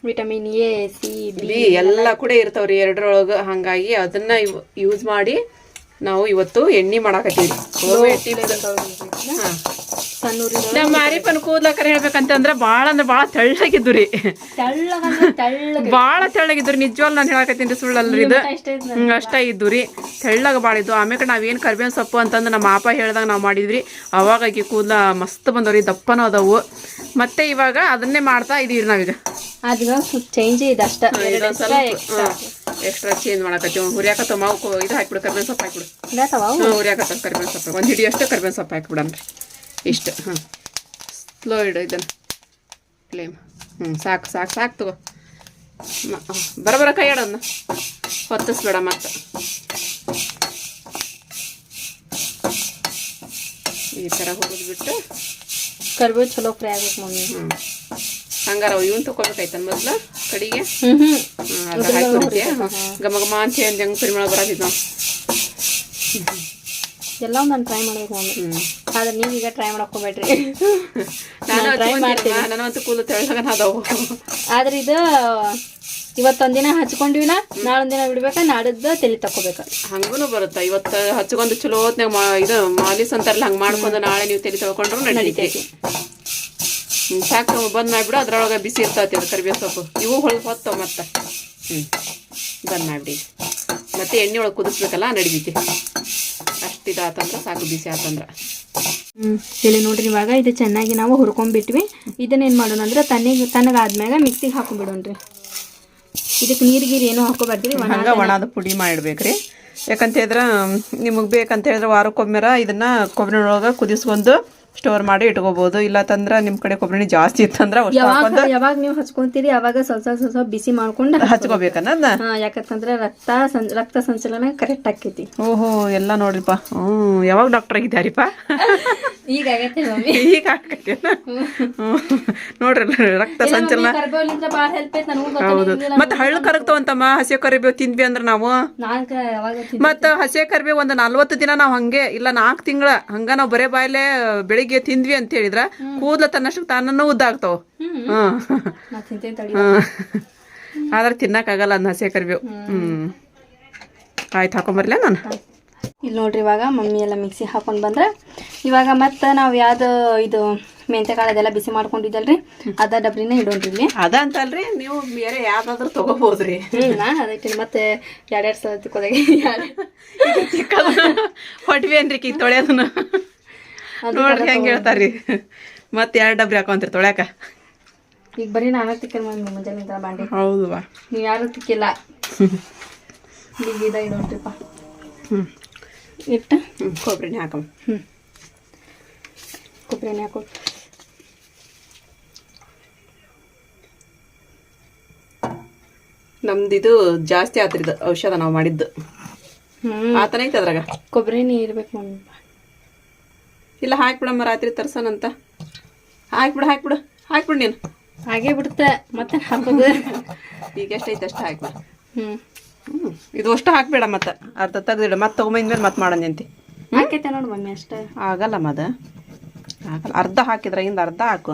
ವಿಟಮಿನ್ ಎ ಸಿ ಬಿ ಎಲ್ಲ ಕೂಡ ಇರ್ತಾವ್ರಿ ಎರಡರೊಳಗೆ. ಹಂಗಾಗಿ ಅದನ್ನ ಯೂಸ್ ಮಾಡಿ ನಾವು ಇವತ್ತು ಎಣ್ಣೆ ಮಾಡಾಕತ್ತೀವಿ ನಮ್ಮ ಅರಿಪನ್ ಕೂದ್ಲಕ್ಕರ ಹೇಳ್ಬೇಕಂತಂದ್ರ ಭಾಳ ಅಂದ್ರೆ ಭಾಳ ತೆಳ್ಳಗಿದ್ದು ರೀ ಭಾಳ ತೆಳ್ಳಗಿದ್ದು ನಿಜವಾಗ್ ನಾನು ಹೇಳಕತ್ತೀನಿ ಸುಳ್ಳಲ್ರಿ ಇದು. ಅಷ್ಟೇ ಇದ್ದು ರೀ ತೆಳ್ಳಗ ಭಾಳ ಇದ್ದು ಆಮೇಲೆ ನಾವೇನು ಕರ್ಬೇವಿನ ಸೊಪ್ಪು ಅಂತಂದ್ರೆ ನಮ್ಮ ಅಪ್ಪ ಹೇಳ್ದಾಗ ನಾವು ಮಾಡಿದ್ವಿ. ಅವಾಗ ಆಕಿ ಕೂದಲ ಮಸ್ತ್ ಬಂದವ್ರಿ. ದಪ್ಪನೂ ಅದಾವು. ಮತ್ತೆ ಇವಾಗ ಅದನ್ನೇ ಮಾಡ್ತಾ ಇದೀವಿ ನಾವೀಗ ಅದು ಚೇಂಜ್ ಇದೆ ಅಷ್ಟ. ಎಕ್ಸ್ಟ್ರಾ ಚೇಂಜ್ ಮಾಡಕತ್ತೀವಿ ಹುರಿಯಾಕತ್ತ ಮಾವು ಇದು ಹಾಕ್ಬಿಡು ಕರ್ಬೇವಿನ ಸೊಪ್ಪು ಹಾಕ್ಬಿಡು. ಹಾಂ ಹುರಿಯಾಕತ್ತ ಕರಿಬೇವಿನ ಸೊಪ್ಪು. ಒಂದು ಹಿಡಿಯಷ್ಟು ಕರ್ಬೇವಿನ ಸೊಪ್ಪು ಹಾಕ್ಬಿಡನ್ರಿ. ಇಷ್ಟು ಹಾಂ ಸ್ಲೋ ಇಡು ಇದನ್ನು. ಫ್ಲೇಮ್ ಹ್ಞೂ ಸಾಕು ಸಾಕು ಸಾಕು ತಗೋ. ಮ- ಆ, ಬರ ಬರ ಕೈ ಆಡೋದನ್ನ ಹೊತ್ತಿಸ್ಬೇಡ ಮತ್ತೆ. ಈ ಥರ ಹೋಗಿದ್ಬಿಟ್ಟು ಕರಿಬೇವು ಚಲೋ ಫ್ರೈ ಆಗ್ಬೇಕು ಮಮ್ಮಿ. ಹ್ಞೂ ಹಂಗಾರ ಇವನ್ ತಗೋಬೇಕಾಯ್ತನ ಮೊದ್ಲು? ಕಡಿಗೆ? ಅದ್ರಾಗ ಹಾಕಿ ಘಮ ಘಮ ಅಂತ ಹೇಳಿ ಹೆಂಗ್ ಪರಿಮಳ ಬರೋದಿದ್ದು ನಾವು ಎಲ್ಲ ನಾನು ಟ್ರೈ ಮಾಡ್ಬೇಕು ನಾನು. ಆದ್ರೆ ನೀವು ಈಗ ಟ್ರೈ ಮಾಡ್ಕೊಬೇಡ್ರಿ ನಾನು ಟ್ರೈ ಮಾಡ್ತೀನಿ. ಕೂದಲು ತೆಳ್ಳಗನ ಅದಾವು. ಆದ್ರೆ ಇದು ಇವತ್ತೊಂದಿನ ಹಚ್ಕೊಂಡಿವಿನ? ನಾಳೊಂದಿನ ಬಿಡ್ಬೇಕ? ನಾಡದ್ದು ತಲೆ ತಕೋಬೇಕು ಹಂಗೂನು ಬರುತ್ತ? ಇವತ್ತು ಹಚ್ಕೊಂಡು ಚಲೋ ಹೊತ್ನ್ಯಾಗ ಮಾ ಇದು ಮಾಲೀಸ್ ಅಂತಾರಲ್ಲ ಹಂಗೆ ಮಾಡ್ಕೊಂಡು ನಾಳೆ ನೀವು ತಲೆ ತಗೊಂಡ್ರು ನಡೀತೈತಿ. ಹ್ಮ್. ಸಾಕು ಬಂದ್ ಮಾಡಿಬಿಡು ಅದ್ರೊಳಗೆ ಬಿಸಿ ಇರ್ತೈತಿ ಅದು ಕರಿಬೇವು ಸೊಪ್ಪು. ಇವು ಹೊಳ್ ಹೊತ್ತವ ಮತ್ತೆ. ಹ್ಮ್. ಬಂದ್ ಮಾಡ್ಬಿಡಿ. ಮತ್ತೆ ಎಣ್ಣೆ ಒಳಗೆ ಕುದಿಸ್ಬೇಕಲ್ಲ ನಡಿತೈತಿ. ಅಷ್ಟು ಇದಾತಂದ್ರೆ ಸಾಕು ಬಿಸಿ ಆತಂದ್ರೆ. ಹ್ಞೂ ಇಲ್ಲಿ ನೋಡ್ರಿ ಇವಾಗ ಇದು ಚೆನ್ನಾಗಿ ನಾವು ಹುರ್ಕೊಂಡ್ಬಿಟ್ವಿ. ಇದನ್ನ ಏನ್ ಮಾಡೋಣ ಅಂದ್ರೆ ತನ್ನಿಗೆ ತಣ್ಣಗಾದ್ಮ್ಯಾಗ ಮಿಕ್ಸಿಗೆ ಹಾಕೊಂಡ್ಬಿಡೋಣ್ರಿ ಇದಕ್ಕೆ ನೀರ್ ಗೀರ್ ಏನೋ ಹಾಕೋಬಾರ್ದ್ರಿ ಹಂಗೆ ಹಂಗ ಒಣದ ಪುಡಿ ಮಾಡ್ಬೇಕ್ರಿ. ಯಾಕಂತ ಹೇಳಿದ್ರೆ ನಿಮಗೆ ಬೇಕಂತ ಹೇಳಿದ್ರೆ ವಾರಕ್ಕೊಮ್ಮೆರ ಇದನ್ನ ಕೊಬ್ಬರಿ ಒಳಗೆ ಕುದಿಸ್ಕೊಂಡು ಸ್ಟೋರ್ ಮಾಡಿ ಇಟ್ಕೋಬಹುದು ಇಲ್ಲ ತಂದ್ರ ನಿಮ್ಮ ಕಡೆ ಕೊಬ್ಬರಿ ಜಾಸ್ತಿ ಇತ್ತಂದ್ರ ಯಾವಾಗ ಯಾವಾಗ ನೀವು ಹಚ್ಕೊಂತೀರಿ? ಅವಾಗ ಸ್ವಲ್ಪ ಸ್ವಲ್ಪ ಸ್ವಲ್ಪ ಬಿಸಿ ಮಾಡ್ಕೊಂಡು ಹಚ್ಕೋಬೇಕನ್ನ ಯಾಕಂತಂದ್ರೆ ರಕ್ತ ರಕ್ತ ಸಂಚಲನ ಕರೆಕ್ಟ್ ಆಕೈತಿ. ಓಹೋ ಎಲ್ಲ ನೋಡ್ರಿಪ್ಪ. ಹ್ಮ್ ಯಾವಾಗ ಡಾಕ್ಟರ್ ಆಗಿದ್ದಾರಿಪ್ಪ? ಈಗ ಈಗ ನೋಡ್ರಲ್ಲ ರಕ್ತ ಸಂಚಲನ. ಹೌದು. ಮತ್ತೆ ಹಳ್ಳು ಕರಗ್ತಾವಂತಮ್ಮ ಹಸಿ ಕರಿಬೇವು ತಿಂದ್ವಿ ಅಂದ್ರೆ ನಾವು? ಮತ್ತ ಹಸಿ ಕರಿಬೇವು ಒಂದು ನಲ್ವತ್ತು ದಿನ ನಾವು ಹಂಗೆ ಇಲ್ಲ ನಾಲ್ಕು ತಿಂಗಳ ಹಂಗ ನಾವು ಬರೇ ಬಾಯ್ಲೆ ಬೆಳಿಗ್ಗೆ ತಿಂದ್ವಿ ಅಂತ ಹೇಳಿದ್ರ ಕೂದ್ಲ ತನ್ನಷ್ಟು ತಾನನ್ನು ಉದ್ದಾಗ್ತಾವ. ಹ್ಮ್. ಆದ್ರೆ ತಿನ್ನಕ್ಕಾಗಲ್ಲ ಅದನ್ನ ಹಸಿ ಕರಿಬೇವು. ಹ್ಮ್. ಆಯ್ತು ಹಾಕೊಂಬರ್ಲ ನಾನು? ಇಲ್ಲಿ ನೋಡ್ರಿ ಇವಾಗ ಮಮ್ಮಿ ಎಲ್ಲ ಮಿಕ್ಸಿ ಹಾಕೊಂಡು ಬಂದ್ರೆ. ಇವಾಗ ಮತ್ತೆ ನಾವು ಯಾವ್ದು ಇದು ಮೆಂತೆ ಕಾಳು ಅದೆಲ್ಲ ಬಿಸಿ ಮಾಡ್ಕೊಂಡಿದ್ದಲ್ರಿ ಅದ ಡಬ್ರಿನ ಇಡೋಣ್ರಿ ಇಲ್ಲಿ. ಅದ ಅಂತಲ್ರಿ ನೀವು ಬೇರೆ ಯಾವ್ದಾದ್ರು ತಗೋಬಹುದ್ರಿ ನಾನು ಅದಕ್ಕೆ ಮತ್ತೆ ಎರಡೆರಡು ಸಲ ತಿಕ್ಕೋದಾಗ ಹೊಟ್ವಿ ಏನ್ರಿ ಕಿ ತೊಳೆಯೋದನ್ನ? ನೋಡ್ರಿ ಹೆಂಗ್ ಹೇಳ್ತಾರಿ ಮತ್ತೆ ಎರಡು ಡಬ್ರಿ ಹಾಕೊಂತೀರಿ ತೊಳ್ಯಾಕ. ಈಗ ಬರೀ ನಾನು ತಿಕ್ಕಲ್ ಮಮ್ಮಿ ಮುಂಜಾನೆ ಬಾಂಡೆ. ಹೌದು ಬಾ. ನೀವು ಯಾರು ತಿಕ್ಕಿಲ್ಲ. ಈಗ ಇದ ನೋಡ್ರಿಪ್ಪ. ಹ್ಮ್. ಇಟ್ಟು? ಹ್ಮ್ ಕೊಬ್ಬರಿನೇ ಹಾಕಂ ಹ್ಞೂ ಕೊಬ್ಬರಿ ಎಣ್ಣೆ ಹಾಕೋ ನಮ್ದು ಇದು ಜಾಸ್ತಿ ಆತ್ರಿ ಇದು ಔಷಧ ನಾವು ಮಾಡಿದ್ದು. ಹ್ಮ್. ಆತನ ಐತೆ ಅದ್ರಾಗ? ಕೊಬ್ಬರಿ ಎಣ್ಣೆ ಇರ್ಬೇಕು ಮಮ್ಮಿ. ಇಲ್ಲ ಹಾಕ್ಬಿಡಮ್ಮ ರಾತ್ರಿ ತರ್ಸೋಣಂತ ಹಾಕ್ಬಿಡು ಹಾಕ್ಬಿಡು ಹಾಕ್ಬಿಡು ನೀನು. ಹಾಗೆ ಬಿಡುತ್ತೆ ಮತ್ತೆ ಹಾಕೋದು. ಈಗ ಎಷ್ಟೈತೆ ಅಷ್ಟು ಹಾಕ್ಬಿಡು. ಹ್ಞೂ ಹ್ಞೂ ಇದು ಅಷ್ಟು ಹಾಕ್ಬೇಡ ಮತ್ತೆ. ಅರ್ಧ ತೆಗ್ದಿಡು ಮತ್ತೆ ತೊಗೊಂಬಂದ್ಮೇಲೆ ಮತ್ತೆ ಮಾಡೋಣ ನಿಂತಿ ಹಾಕೈತೆ ನೋಡು ಮಮ್ಮಿ ಅಷ್ಟೇ. ಆಗಲ್ಲ ಮದ ಆಗಲ್ಲ ಅರ್ಧ ಹಾಕಿದ್ರೆ ಇಂದ ಅರ್ಧ ಹಾಕು.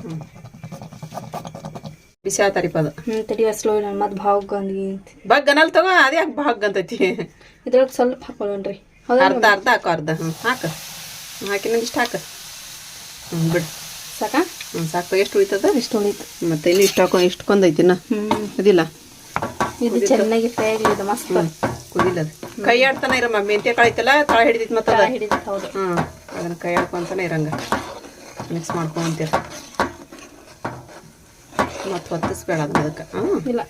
ಹ್ಞೂ ಬಿಸಿ ಆತಾರಿಪ್ಪ ಅದು. ಹ್ಞೂ ತಡಿಯೋ ಸ್ಲೋ ಇಲ್ಲ ಮತ್ತೆ ಭಾವ ಗಂದಿ ಬಗ್ಗನಲ್ಲಿ ತಗೋ ಅದ್ಯಾಕೆ ಭಾಗ್ ಅಂತೈತಿ? ಇದ್ರೊಳಗೆ ಸ್ವಲ್ಪ ಹಾಕೊಳ್ಳೋಣ್ರಿ. ಅರ್ಧ ಅರ್ಧ ಹಾಕು ಅರ್ಧ. ಹ್ಞೂ ಹಾಕು. ಇಷ್ಟು ಹಾಕು ಹ್ಞೂ ಬಿಡು. ಸಾಕಾ? ಹ್ಞೂ ಸಾಕು. ಎಷ್ಟು ಉಳಿತದ? ಇಷ್ಟು ಉಳಿತು. ಮತ್ತೆ ಇಲ್ಲಿ ಇಷ್ಟು ಹಾಕೊ ಇಷ್ಟು ಕೊಂದೈತಿನ ಹ್ಞೂ ಅದಿಲ್ಲ ಇದು ಚೆನ್ನಾಗಿ ಫ್ರೈ ಆಗಲಿ ಇದು ಮಸ್ತ್. ಕುದಿಲ್ಲ ಅದು. ಕೈ ಆಡ್ತಾನೆ ಇರಮ್ಮ. ಮೆಂತ್ಯ ಕಾಳೈತಲ್ಲ ತಳ ಹಿಡಿದಿತ್ತು ಮತ್ತೆ ಹಿಡಿದಿತ್ತು ಹೌದು. ಹ್ಞೂ ಅದನ್ನು ಕೈ ಆಡ್ಕೊಂತಾನೆ ಇರಂಗ. ಮಿಕ್ಸ್ ಮಾಡ್ಕೊಂತೀರ ಮತ್ತೆ ಹೊತ್ತಿಸ್ಬೇಡ ಅದಕ್ಕೆ. ಹ್ಞೂ ಇಲ್ಲ.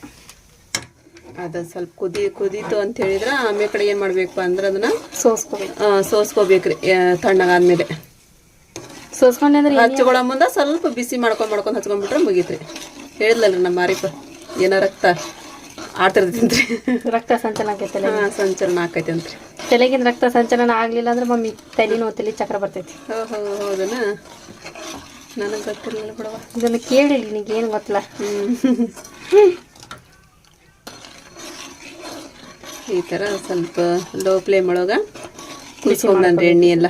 ಅದು ಸ್ವಲ್ಪ ಕುದಿ ಕುದೀತು ಅಂತ ಹೇಳಿದ್ರೆ ಆಮೇಲೆ ಕಡೆ ಏನು ಮಾಡಬೇಕು ಅಂದ್ರೆ ಅದನ್ನ ಸೋಸ್ಕೋಬೇಕು. ಸೋಸ್ಕೋಬೇಕ್ರಿ ತಣ್ಣಗಾದ್ಮೇಲೆ. ಸೋಸ್ಕೊಂಡೆ ಅಂದ್ರೆ ಹಚ್ಕೊಳ್ಳೋ ಮುಂದೆ ಸ್ವಲ್ಪ ಬಿಸಿ ಮಾಡ್ಕೊಂಡು ಮಾಡ್ಕೊಂಡು ಹಚ್ಕೊಂಡ್ಬಿಟ್ರೆ ಮುಗೀತ್ರಿ ಹೇಳಿದ್ಲಲ್ರಿ ನಮ್ಮ ಮಾರಿಪ ಏನೋ ರಕ್ತ ಆಡ್ತಿರ್ತೈತಿ ರಕ್ತ ಸಂಚಲನ ಆಕೈತೆ ಹಾಂ ಸಂಚಲನ ಆಕೈತಿ ಅಂತ್ರಿ ತಲೆಗಿನ ರಕ್ತ ಸಂಚಲನ ಆಗ್ಲಿಲ್ಲ ಅಂದ್ರೆ ಮಮ್ಮಿ ತಲೆ ನೋವು ತಲೆ ಚಕ್ರ ಬರ್ತೈತಿ. ಹೋ ಹೋ ಹೌದನ? ನನಗೆ ಗೊತ್ತಿರಲಿಲ್ಲ ಬಿಡವ ಇದನ್ನ ಕೇಳಿ ನಿನಗೆ ಏನು ಗೊತ್ತಿಲ್ಲ ಈ ಥರ ಸ್ವಲ್ಪ ಲೋ ಫ್ಲೇಮ್ ಒಳಗೆ ಕುದಿಸ್ಕೊಂಡ್ರಿ ಎಣ್ಣೆ ಎಲ್ಲ.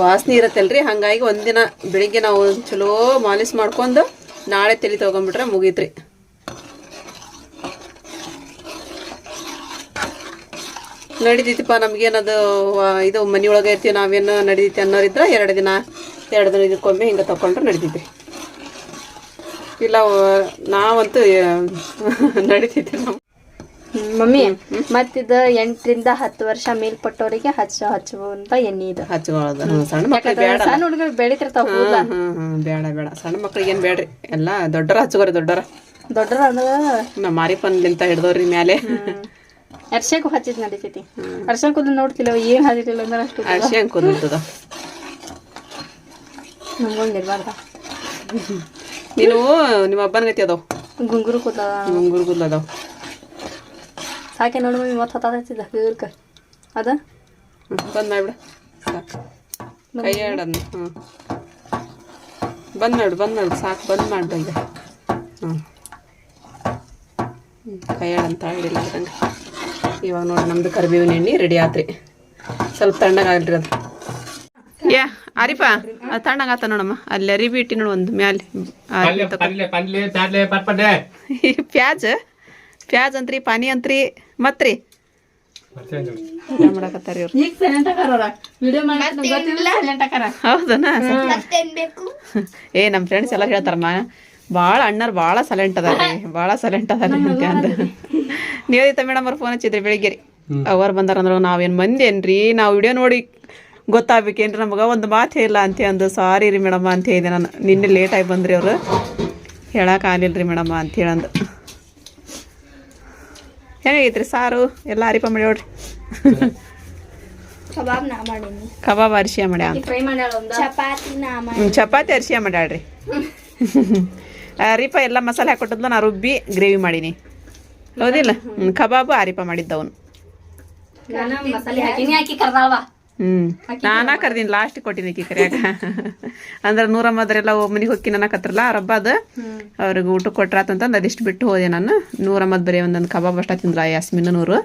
ವಾಸನೆ ಇರತ್ತಲ್ರಿ ಹಂಗಾಗಿ ಒಂದಿನ ಬೆಳಿಗ್ಗೆ ನಾವು ಚಲೋ ಮಾಲಿಶ್ ಮಾಡ್ಕೊಂಡು ನಾಳೆ ತಲೆ ತೊಗೊಂಬಿಟ್ರೆ ಮುಗೀತ್ರಿ. ನಡೀತಿತ್ತಪ್ಪ ನಮ್ಗೇನದು ಇದು ಮನೆಯೊಳಗೆ ಇರ್ತೀವಿ ನಾವೇನು ನಡೀತಿ ಅನ್ನೋರಿದ್ರೆ ಎರಡು ದಿನ ಎರಡು ದಿನ ಇದಕ್ಕೊಮ್ಮೆ ಹಿಂಗೆ ತೊಗೊಂಡ್ರೆ ನಡಿತೈತಿ ಇಲ್ಲ ನಾವಂತೂ ನಡೀತಿದ್ದೆ ನಾವು ಮಮ್ಮಿ ಮತ್ತಿದ ಎಂಟರಿಂದ ಹತ್ತು ವರ್ಷ ಮೇಲ್ಪಟ್ಟವರಿಗೆ ಹಚ್ಚ ಹಚ್ಚುವಂತ ಎಣ್ಣೆ ಇದು. ಹಚ್ಕೊಳ್ಳೋದು ಸಣ್ಣ ಮಕ್ಕಳು ಬೇಡ ಸಣ್ಣ ಹುಡುಗರು ಬೆಳಿತಿರ್ತಾವ ಕೂದಲ ಬೇಡ ಬೇಡ. ಸಣ್ಣ ಮಕ್ಕಳಿಗೆ ಏನು ಬೇಡ್ರಿ? ಎಲ್ಲ ದೊಡ್ಡರ ಹಚ್ಕೋರಿ ದೊಡ್ಡರ. ದೊಡ್ಡರ ಅಂದ್ರೆ ನಮ್ಮ ಮಾರಿಪನ್ಲಿಂತ ಹಿಡ್ದವ್ರಿ ಮ್ಯಾಲೆ. ಅರ್ಶಕ್ಕೂ ಹಚ್ಚಿದ್ ನಡೀತೈತಿ. ಅರ್ಶ ಕೂದಲು ನೋಡ್ತಿಲ್ಲ ಏನ್ ಹಚ್ಚಿಲ್ಲ ಅಂದ್ರೆ ಅಷ್ಟು ಅರ್ಶಿ ಹಂಗೆ ಕುದಿರ್ತದ ನಮ್ಗೊಂದು ಇರ್ಬಾರ್ದ. ನೀನು ನಿಮ್ಮ ಹಬ್ಬನ ಗತಿ ಅದಾವ. ಗುಂಗುರು ಕೂದಲ ಗುಂಗುರು ಕೂದಲ ಅದಾವ. ಸಾಕೆ ನೋಡು ಮಮ್ಮಿ ಮತ್ತೆ ಹತ್ತಿದ ಗುಂಗುರ್ಕ ಅದ? ಬಂದ್ ಮಾಡ್ಬಿಡ. ಸಾಕು. ಕೈ ಆಡೋದು ಹ್ಞೂ ಬಂದ್ ಮಾಡು ಬಂದ್ ಮಾಡು ಸಾಕು ಬಂದ್ ಮಾಡ್ದ ಈಗ. ಹ್ಞೂ ಕೈಯಾಡಂತ ಹಿಡಿಲ್ಲ ಹೇಳಿಲ್ಲ ಇವಾಗ ನೋಡಿ ನಮ್ದು ಕರಿಬೇವಿನ ಎಣ್ಣೆ ರೆಡಿ ಆತ್ರಿ. ಸ್ವಲ್ಪ ತಣ್ಣಗಾಗಲ್ರಿ ಅದು. ಯಾ ಅರಿಪ ಅದು ತಣ್ಣಗಾತ ನೋಡಮ್ಮ. ಅಲ್ಲಿ ಅರಿಬಿ ಇಟ್ಟಿ ನೋಡು ಒಂದು ಮ್ಯಾಲೆ. ಪ್ಯಾಜ್ ಪ್ಯಾಜ್ ಅಂತ್ರಿ ಪಾನಿ ಅಂತ್ರಿ ಮತ್ರಿ? ಹೌದನಾ? ಏ ನಮ್ಮ ಫ್ರೆಂಡ್ಸ್ ಎಲ್ಲ ಹೇಳ್ತಾರಮ್ಮ ಭಾಳ ಅಣ್ಣರ್ ಭಾಳ ಸೈಲೆಂಟ್ ಅದಾರಿ ಭಾಳ ಸೈಲೆಂಟ್ ಅದಾರಿ ಅಂತ ಅಂದ ನಿವೇದಿತ ಮೇಡಮ್ ಅವ್ರು ಫೋನ್ ಹಚ್ಚಿದ್ರಿ ಬೆಳಿಗ್ಗೆ ರೀ. ಅವ್ರು ಬಂದಾರಂದ್ರು ನಾವೇನು ಮಂದಿ ಏನ್ರಿ? ನಾವು ವಿಡಿಯೋ ನೋಡಿ ಗೊತ್ತಾಗ್ಬೇಕೇನ್ರಿ ನಮಗೆ? ಒಂದು ಮಾತು ಇಲ್ಲ ಅಂತ ಅಂದು ಸಾರಿ ರೀ ಮೇಡಮ್ಮ ಅಂತ ಹೇಳಿದೆ ನಾನು. ನಿನ್ನೆ ಲೇಟಾಗಿ ಬಂದ್ರಿ ಅವರು. ಹೇಳಕ್ಕೆ ಆಗಲಿಲ್ಲ ರೀ ಮೇಡಮ್ಮ ಅಂತ ಹೇಳಂದು. ಹೆಂಗೈತ್ರಿ ಸಾರು? ಎಲ್ಲ ಅರಿಪ ಮಾಡಿ ನೋಡ್ರಿ. ಕಬಾಬ್ ನಾ ಮಾಡೀನಿ. ಕಬಾಬ್ ಅರಿಶಿಯ ಮಾಡ್ಯಾ ಅಂತ. ಟ್ರೈ ಮಾಡ್ಯಾಳ ಒಂದ? ಚಪಾತಿ ನಾ ಮಾಡಿ ಚಪಾತಿ ಅರಿಶಿಯ ಮಾಡ್ಯಾಳ್ರಿ. ಅರಿಪ ಎಲ್ಲ ಮಸಾಲೆ ಹಾಕೊಟ್ಟದ್ದು ನಾನು ರುಬ್ಬಿ ಗ್ರೇವಿ ಮಾಡೀನಿ. ಹೌದಿಲ್ಲ? ಕಬಾಬ್ ಕಬಾಬು ಆರಿಪ ಮಾಡಿದ್ದವನು. ನಾನು ಮಸಾಲೆ ಹಾಕಿನಿ ಹಾಕಿ ಕರ್ದಾಳವ ಹ್ಮ್. ನಾನಾ ಕರ್ದೀನಿ ಲಾಸ್ಟ್ ಕೊಟ್ಟಿನಿ ಆಕಿ ಕರಿಯಾಕ. ಅಂದ್ರೆ ನೂರಮ್ಮದ್ರೆಲ್ಲ ಮನೆಗೆ ಹೋಗಿ ರಬ್ಬ ರಬ್ಬಾದ. ಅವ್ರಿಗೆ ಊಟ ಕೊಟ್ರಾತಂತಂದು ಅದಿಷ್ಟು ಬಿಟ್ಟು ಹೋದೆ ನಾನು. ನೂರಮ್ಮದ್ ಬರೀ ಒಂದೊಂದು ಕಬಾಬ್ ಅಷ್ಟ ತಿಂದ್ರ ಯಾಸ್ಮಿನ ನೂರು.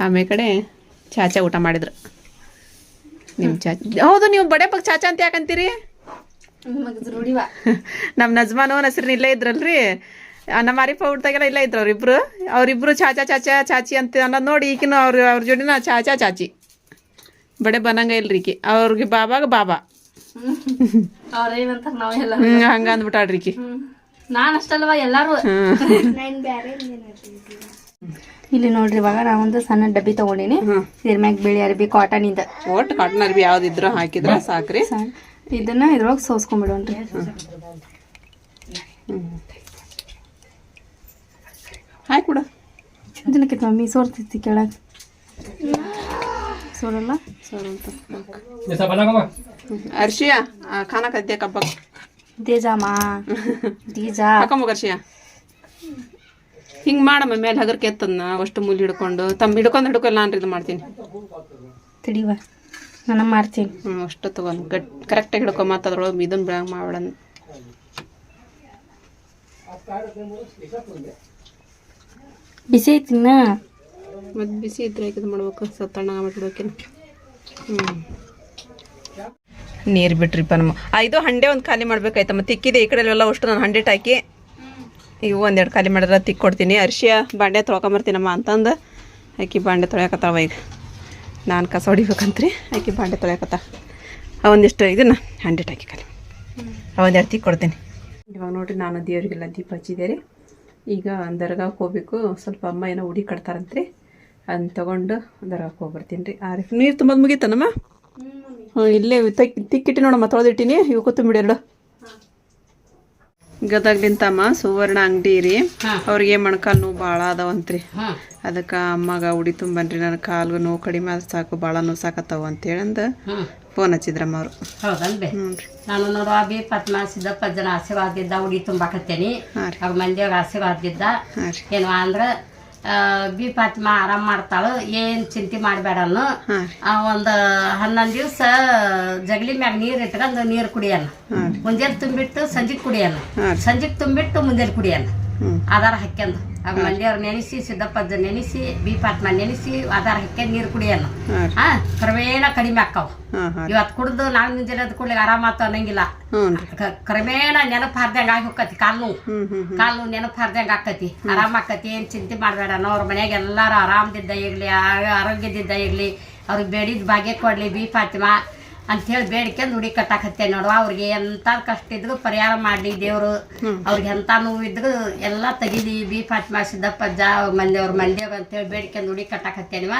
ಆಮೇಲೆ ಕಡೆ ಚಾಚಾ ಊಟ ಮಾಡಿದ್ರು. ನಿಮ್ಮ ಚಾಚಾ. ಹೌದು ನೀವು ಬಡೆ ಪಕ್ಕ ಚಾಚಾ ಅಂತ ಯಾಕಂತೀರಿ ನಮ್ಮ ನಜ್ಮಾನು ನಸರಿನ ಇಲ್ಲೇ ಇದ್ರಲ್ರಿ. ನಮ್ಮ ಅರಿಪ ಊಟದಾಗೆಲ್ಲ ಇಲ್ಲೇ ಇದ್ರು ಅವ್ರಿಬ್ರು. ಅವ್ರಿಬ್ರು ಚಾಚಾ ಚಾಚಾ ಚಾಚಿ ಅಂತ ಅನ್ನೋದು ನೋಡಿ ಈಗಿನ ಅವ್ರ ಅವ್ರ ಜೋಡಿನ ಚಾಚಾ ಚಾಚಿ. ಬಡೆ ಬನ್ನಂಗ ಇಲ್ರಿ ಈಕಿ. ಅವ್ರಿಗೆ ಬಾಬಾಗ ಬಾಬಾ. ಅವ್ರೇನಂತಾರ ನಾವೆಲ್ಲ ಹಂಗ ಅಂದ್ಬಿಟ್ಟಾಡ್ರಿ ಈಕಿ. ನಾನು ಅಷ್ಟಲ್ವಾ ಎಲ್ಲಾರು? ನೈನ್ ಬ್ಯಾರೆ ಇಲ್ಲಿ ನೋಡ್ರಿ ಇವಾಗ ನಾವೊಂದು ಸಣ್ಣ ಡಬ್ಬಿ ತಗೊಂಡಿನಿ. ಇದ್ರ ಮ್ಯಾಗ ಬಿಳಿ ಅರ್ಬಿ ಕಾಟನ್ ಇಂದ. ಒಟ್ಟು ಕಾಟನ್ ಅರ್ಬಿ ಯಾವ್ದಿದ್ರು ಹಾಕಿದ್ರ ಸಾಕ್ರಿ. ಇದನ್ನ ಇದ್ರೊಳಗೆ ಸೋಸ್ಕೊಂಡ್ಬಿಡೋಣ್ರಿ ಹಾಕಿ ಇದನ್ನ ಇದನ್ನಕ್ಕೆ ಮಮ್ಮಿ ಸೋರ್ತೈತಿ ಕೆಳಗೆ ಸೋರಲ್ಲ? ಸೋರಂತ. ಅರ್ಷಿಯಾ ಖಾನ ಕದ್ದೆ ಕಬ್ಬಕ್. ದೇಜಾಮಾ ದೀಜಾ ಹಾಕೊಂಬೋಗ ಅರ್ಷಿಯಾ ಹಿಂಗೆ ಮಾಡಮ್ಮ ಮೇಲೆ ಹಗರ್ಕೆ ಎತ್ತದ್ನ ಅಷ್ಟು ಮೂಲಿ ಹಿಡ್ಕೊಂಡು. ತಮ್ಮ ಹಿಡ್ಕೊಂಡು ಹಿಡ್ಕೊಲ್ಲ ನಾನು ಇದು ಮಾಡ್ತೀನಿ. ತಿಡಿವ ನಾನು ಮಾಡ್ತೀನಿ. ಹ್ಞೂ ಅಷ್ಟು ತಗೊಂಡು ಗಟ್ ಕರೆಕ್ಟಾಗಿ ಹಿಡ್ಕೊ ಮತ್ತೆ ಅದ್ರೊಳಗೆ ಇದನ್ನು ಬ್ಯಾಂಗ್ ಮಾಡೋಣ ಬಿಸಿ ಮತ್ತು ಬಿಸಿ ಇದ್ರೆ ಇದು ಮಾಡ್ಬೇಕು ತಣ್ಣಗೆ ಮಾಡ್ಬಿಡ್ಬೇಕೇನು ಹ್ಞೂ ನೀರು ಬಿಟ್ರಿಪ್ಪ ನಮ್ಮ ಇದು ಹಂಡೆ ಒಂದು ಖಾಲಿ ಮಾಡ್ಬೇಕಾಯ್ತಮ್ಮ, ತಿಕ್ಕಿದೆ ಈ ಕಡೆ ಎಲ್ಲ ಅಷ್ಟು ನಾನು ಹಂಡೆ ಹಾಕಿ ಇವು ಒಂದೆರಡು ಖಾಲಿ ಮಾಡಿದ್ರೆ ತಿಕ್ಕೊಡ್ತೀನಿ ಅರಿಶಿಯ ಬಾಂಡೆ ತೊಳ್ಕೊಂಬರ್ತೀನಮ್ಮ ಅಂತಂದು ಆಕಿ ಬಾಂಡೆ ತೊಳ್ಯಾಕತ್ತಾವ ಈಗ. ನಾನು ಕಸ ಹೊಡಿಬೇಕಂತ್ರಿ ಆಕಿ ಬಾಂಡೆ ತೊಳ್ಯಾಕತ್ತ. ಒಂದಿಷ್ಟು ಇದನ್ನ ಹಂಡೆ ಹಾಕಿ ಖಾಲಿ ಒಂದೆರಡು ತಿಕ್ಕಿ ಕೊಡ್ತೀನಿ. ಇವಾಗ ನೋಡಿರಿ, ನಾನು ದೇವರಿಗೆಲ್ಲ ದೀಪ ಹಚ್ಚಿದೆ ರೀ ಈಗ ದರ್ಗಾಕ್ಕೆ ಹೋಗ್ಬೇಕು, ಸ್ವಲ್ಪ ಅಮ್ಮ ಏನೋ ಉಡಿ ಕಟ್ತಾರಂತ್ರಿ. ಅದನ್ನ ತಗೊಂಡು ದರ್ಗಾಕ್ಕೆ ಹೋಗ್ಬರ್ತೀನಿ ರೀ. ಆ ರೀ ನೀರು ತುಂಬೋದು ಮುಗೀತನಮ್ಮ ಹ್ಞೂ ಇಲ್ಲೇ ತಕ್ ತಿಕ್ಕಿಟ್ಟು ನೋಡಮ್ಮ ತೊಳೆದಿಟ್ಟಿನಿ. ಇವು ಕೊತ್ತಂಬರಿ ಎರಡು. ಗದಗ್ಲಿಂತಮ್ಮ ಸುವರ್ಣ ಅಂಗಡಿ ರೀ. ಅವ್ರಿಗೆ ಮೊಣಕಾಲು ನೋವು ಭಾಳ ಅದಾವಂತ್ರಿ ಅದಕ್ಕೆ ಅಮ್ಮಗ ಉಡಿ ತುಂಬನ್ರಿ. ನನ್ನ ಕಾಲು ನೋವು ಕಡಿಮೆ ಆದ್ರೆ ಸಾಕು ಭಾಳ ನೋವು ಸಾಕತ್ತಾವ ಅಂತೇಳಂದು ಫೋನ್ ಹಚ್ಚಿದ್ರಮ್ಮ ಅವರು. ಹೌದನ್ರಿ. ನಾನು ನೋಡುವ ಬಿ ಪದ್ಮ ಸಿದ್ದಪ್ಪ ಜನ ಆಶೀರ್ವಾದದಿಂದ ಉಡಿ ತುಂಬಾಕತ್ತೇನಿ. ಅವ್ರ ಮಂದಿಯವ್ರ ಆಶೀರ್ವಾದದಿಂದ ಏನು ಅಂದ್ರ ಬಿ ಪಾತಿಮ ಆರಾಮ್ ಮಾಡ್ತಾಳು ಏನ್ ಚಿಂತೆ ಮಾಡ್ಬೇಡನ್ನ ಒಂದ್ ಹನ್ನೊಂದ್ ಒಂದು ಹನ್ನೊಂದು ದಿವಸ ಜಗಲಿ ಮ್ಯಾಗ ನೀರ್ ಇಟ್ಕೊಂಡು ನೀರ್ ಕುಡಿಯಲ್ಲ ಮುಂಜಾನೆ ತುಂಬಿಟ್ಟು ಸಂಜೆಗ್ ಕುಡಿಯಲ್ಲ ಸಂಜೆಗ್ ತುಂಬಿಟ್ಟು ಮುಂಜಾನೆ ಕುಡಿಯಲ್ಲ ಆಧಾರ ಹಾಕ್ಯಂದು. ಆ ಮಂದಿಯವ್ರ ನೆನೆಸಿ ಸಿದ್ದಪ್ಪಜ್ಜ ನೆನೆಸಿ ಬಿ ಪಾತ್ಮ ನೆನೆಸಿ ಆಧಾರ ಹಾಕಿ ನೀರು ಕುಡಿಯಲ್ಲ. ಹಾಂ ಕ್ರಮೇಣ ಕಡಿಮೆ ಆಕ್ಕಾವ. ಇವತ್ತು ಕುಡ್ದು ನಾಳೆ ಮುಂಜಾನೆ ಅದು ಕುಡ್ಲಿಕ್ಕೆ ಆರಾಮಾತು ಅನ್ನಂಗಿಲ್ಲ. ಕ್ರಮೇಣ ನೆನಪು ಹಾರ್ದಂಗ ಆಗಿ ಹೋಕತಿ ಕಾಲು ನೋವು. ಕಾಲು ನೋವು ನೆನಪು ಹಾರ್ದಂಗ ಆಕತಿ ಆರಾಮ ಆಕತಿ ಏನ್ ಚಿಂತೆ ಮಾಡಬೇಡ. ಅವ್ರ ಮನೆಯಾಗ ಎಲ್ಲಾರು ಆರಾಮದಿದ್ದ ಇರ್ಲಿ ಆರೋಗ್ಯದಿದ್ದ ಇರ್ಲಿ ಅವ್ರಿಗೆ ಬೇಡಿದ ಭಾಗ್ಯ ಕೊಡ್ಲಿ ಬಿ ಫಾತಿಮಾ ಅಂತೇಳಿ ಬೇಡಿಕೊಂಡು ಹುಡಿ ಕಟ್ಟಾಕತ್ತೆ ನೋಡುವ ಅವ್ರಿಗೆ ಎಂತ ಕಷ್ಟ ಇದ್ರು ಪರಿಹಾರ ಮಾಡಿ ದೇವರು. ಅವ್ರಿಗೆ ಎಂತ ನೋವು ಇದ್ರು ಎಲ್ಲ ತೆಗೀಲಿ. ಬಿ ಫಾತಿಮಾ ಸಿದ್ದಪ್ಪಜ್ಜ ಮಂದಿಯವ್ರ ಮಂದಿಯವ್ರು ಅಂತೇಳಿ ಬೇಡಿಕೊಂಡು ಹುಡಿ ಕಟ್ಟಾಕತ್ತೇನಿವ